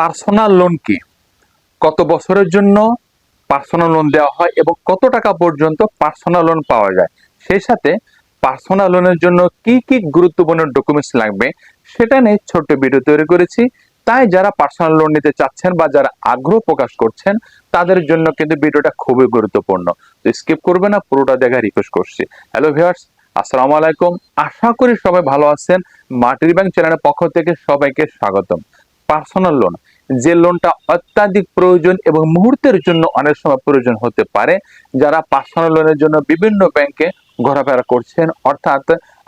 Personal loan কি? কত বছরের জন্য পার্সোনাল লোন দেওয়া হয় এবং কত টাকা পর্যন্ত পার্সোনাল লোন পাওয়া যায়? সেই সাথে পার্সোনাল লোনের জন্য কি কি গুরুত্বপূর্ণ ডকুমেন্টস লাগবে সেটা নিয়ে ছোট্ট ভিডিও তৈরি করেছি। তাই যারা পার্সোনাল লোন নিতে চাচ্ছেন বা যারা আগ্রহ প্রকাশ করছেন, তাদের জন্য কিন্তু ভিডিওটা খুবই গুরুত্বপূর্ণ। তো স্কিপ করবে না, পুরোটা দেখা রিকোয়েস্ট করছি। হ্যালো ভিউয়ার্স আসসালামু আলাইকুম। আশা করি সবাই ভালো আছেন। মাটির ব্যাংক চ্যানেলের পক্ষ থেকে সবাইকে স্বাগতম। পার্সোনাল লোন যে লোনটা অত্যাধিক প্রয়োজন এবং মুহূর্তের জন্য অনেক সময় প্রয়োজন হতে পারে, যারা পার্সোনাল লোনের জন্য বিভিন্ন ব্যাংকে ঘোরাফেরা করছেন, অর্থাৎ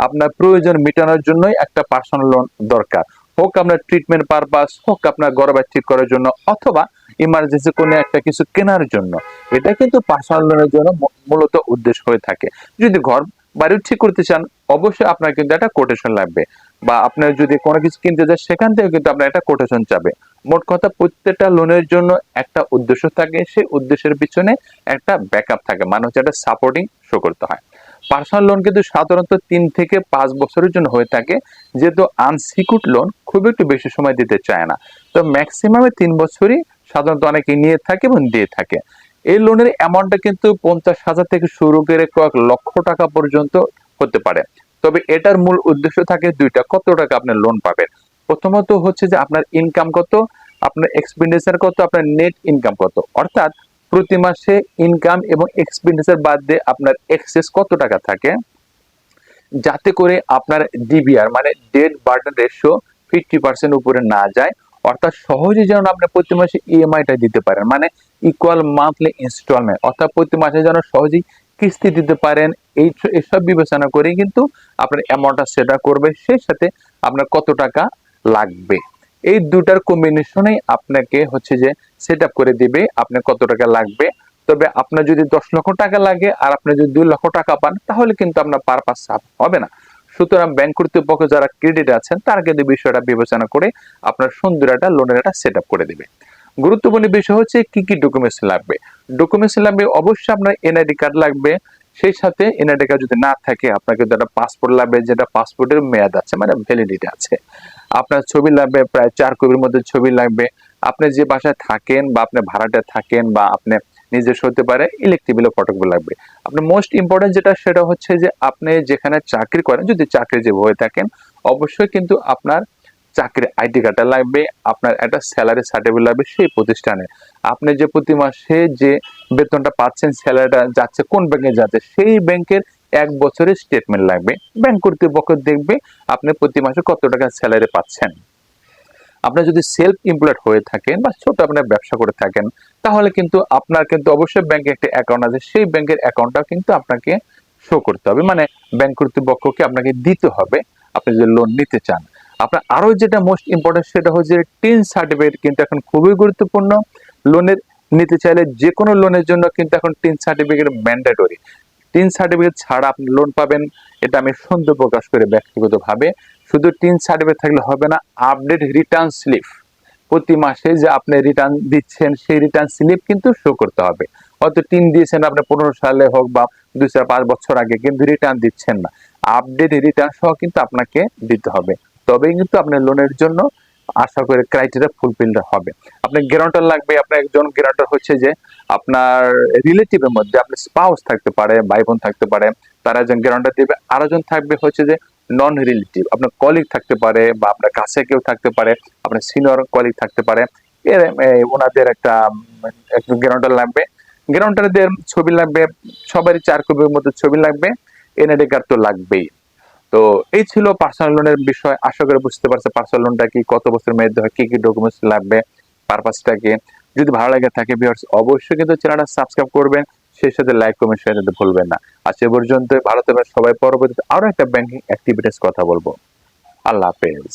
আপনার প্রয়োজন মেটানোর জন্যই একটা পার্সোনাল লোন দরকার। হোক আপনার ট্রিটমেন্ট পারপাস হোক আপনার গর্ভায় ঠিক করার জন্য, অথবা ইমার্জেন্সি কোনো একটা কিছু কেনার জন্য। এটা কিন্তু পার্সোনাল লোনের জন্য মূলত উদ্দেশ্য হয়ে থাকে। যদি ঘর বাড়ি ঠিক করতে চান, অবশ্যই আপনার কিন্তু একটা কোটেশন লাগবে। বা আপনার যদি কোনো কিছু কিনতে যায়, সেখান থেকে কিন্তু আপনার একটা কোটেশন চাবে। মোট কথা প্রত্যেকটা লোনের জন্য একটা উদ্দেশ্য থাকে, সেই উদ্দেশ্যের পিছনে একটা ব্যাকআপ থাকে মানে হচ্ছে একটা সাপোর্টিং শো করতে হয়। পার্সোনাল লোন কিন্তু সাধারণত তিন থেকে পাঁচ বছরের জন্য হয়ে থাকে, যেহেতু আনসিকিউড লোন খুব একটু বেশি সময় দিতে চায় না। তো ম্যাক্সিমামে তিন বছরই সাধারণত অনেকে নিয়ে থাকে এবং দিয়ে থাকে। এই লোনের অ্যামাউন্টটা কিন্তু পঞ্চাশ হাজার থেকে শুরু করে কয়েক লক্ষ টাকা পর্যন্ত হতে পারে। তবে এটার মূল উদ্দেশ্য থাকে দুইটা। কত টাকা আপনি লোন পাবেন? প্রথমত হচ্ছে যে আপনার ইনকাম কত, আপনার এক্সপেন্ডিচার কত, আপনার নেট ইনকাম কত। অর্থাৎ প্রতি মাসে ইনকাম এবং এক্সপেন্ডিচার বাদ দিয়ে আপনার এক্সেস কত টাকা থাকে, যাতে করে আপনার ডিবিআর মানে debt burden ratio fifty percent উপরে না যায়। অর্থাৎ সহজে যেন আপনি প্রতি মাসে ইএমআইটা দিতে পারেন মানে ইকুয়াল মান্থলি ইনস্টলমেন্ট অর্থাৎ প্রতি মাসে যেন সহজেই কিস্তি দিতে পারেন, এই এসব বিবেচনা করে কিন্তু আপনার অ্যামাউন্টটা সেটা করবে, সেই সাথে আপনার কত টাকা লাগবে। এই দুটার কম্বিনেশনেই আপনাকে হচ্ছে যে সেট করে দিবে, আপনার কত টাকা লাগবে। তবে আপনার যদি দশ লক্ষ টাকা লাগে আর আপনি যদি দুই লক্ষ টাকা পান, তাহলে কিন্তু আপনার পারপাস হবে না। সুতরাং ব্যাংক কর্তৃপক্ষ যারা ক্রেডিট আছেন, তারা কিন্তু বিষয়টা বিবেচনা করে আপনার সুন্দর একটা লোনের একটা সেট করে দিবে। গুরুত্বপূর্ণ বিষয় হচ্ছে কি কি ডকুমেন্টস লাগবে। ডকুমেন্টস লাগবে, অবশ্যই আপনার এনআইডি কার্ড লাগবে। সেই সাথে এনআইডি কার্ড যদি না থাকে, আপনাকে একটা পাসপোর্ট লাগবে, যেটা পাসপোর্টের মেয়াদ আছে মানে ভ্যালিডিটি আছে। আপনার ছবি লাগবে, প্রায় চার কপির মধ্যে ছবি লাগবে। আপনি যে বাসায় থাকেন বা আপনি ভাড়াটে থাকেন বা আপনি নিজস্ব হতে পারে ইলেকট্রিক ইলেকট্রিবিল ফটোগুলো লাগবে। আপনার মোস্ট ইম্পর্টেন্ট যেটা, সেটা হচ্ছে যে আপনি যেখানে চাকরি করেন, যদি চাকরি যে হয়ে থাকেন, অবশ্যই কিন্তু আপনার চাকরির আইডি কার্ডটা লাগবে, আপনার একটা স্যালারি সার্টিফিকেট লাগবে সেই প্রতিষ্ঠানে। আপনি যে প্রতি মাসে যে বেতনটা পাচ্ছেন স্যালারিটা যাচ্ছে, কোন ব্যাংকে যাচ্ছে, সেই ব্যাংকের এক বছরের স্টেটমেন্ট লাগবে। ব্যাংক কর্তৃপক্ষ দেখবে আপনি প্রতি মাসে কত টাকা স্যালারি পাচ্ছেন। আপনি যদি সেলফ এমপ্লয়েড হয়ে থাকেন বা ছোট আপনার ব্যবসা করে থাকেন, তাহলে কিন্তু আপনার কিন্তু অবশ্যই ব্যাংকে একটা অ্যাকাউন্ট আছে। সেই ব্যাংকের অ্যাকাউন্টটা কিন্তু আপনাকে শো করতে হবে। মানে ব্যাংক কর্তৃপক্ষকে আপনাকে দিতে হবে। আপনি যদি লোন নিতে চান আপনার আরও যেটা মোস্ট ইম্পর্টেন্ট সেটা হচ্ছে টিন সার্টিফিকেট কিন্তু এখন খুবই গুরুত্বপূর্ণ। লোনের নিতে চাইলে যে কোনো লোনের জন্য কিন্তু এখন TIN certificate mandatory TIN certificate ছাড়া আপনি লোন পাবেন, এটা আমি সন্দেহ প্রকাশ করে ব্যক্তিগতভাবে। শুধু টিন সার্টিফিকেট থাকলে হবে না আপডেট রিটার্ন স্লিপ প্রতি মাসে যে আপনি রিটার্ন দিচ্ছেন, সেই রিটার্ন স্লিপ কিন্তু শো করতে হবে। হয়তো টিন দিয়েছেন আপনি পনেরো সালে হোক বা দুই চার পাঁচ বছর আগে, কিন্তু রিটার্ন দিচ্ছেন না। আপডেট রিটার্ন সহ কিন্তু আপনাকে দিতে হবে। তবেই কিন্তু আপনার লোনের জন্য আশা করে ক্রাইটেরিয়া ফুলফিলড হবে। আপনার গ্যারান্টার লাগবে, আপনার একজন গ্যারান্টার হচ্ছে যে আপনার রিলেটিভের মধ্যে আপনার স্পাউস থাকতে পারে ভাই বোন থাকতে পারে, তারা একজন গ্যারান্টার দেবে, আরেকজন থাকবে হচ্ছে যে নন রিলেটিভ আপনার কলিগ থাকতে পারে বা আপনার কাছে কেউ থাকতে পারে, আপনার সিনিয়র কলিগ থাকতে পারে। এর ওনাদের একটা, একজন গ্যারান্টার লাগবে। গ্যারান্টারদের ছবি লাগবে, সবারই চার কপির মধ্যে ছবি লাগবে এনআইডি কার্ড তো লাগবেই। তো এই ছিল পার্সোনাল লোনের বিষয়। আশা করে বুঝতে পারছে পার্সোনাল লোনটা কি, কত বছর মেয়াদ হয়, কি কি ডকুমেন্টস লাগবে পারপাসটা কি? যদি ভালো লাগে থাকে ভিউয়ার্স অবশ্যই কিন্তু চ্যানেলটা সাবস্ক্রাইব করবেন, সেই সাথে লাইক কমেন্ট শেয়ার করতে ভুলবেন না। আর সে পর্যন্ত ভারতের সবাই। পরবর্তীতে আরও একটা ব্যাংকিং অ্যাক্টিভিটিস কথা বলব। আল্লাহ হাফেজ।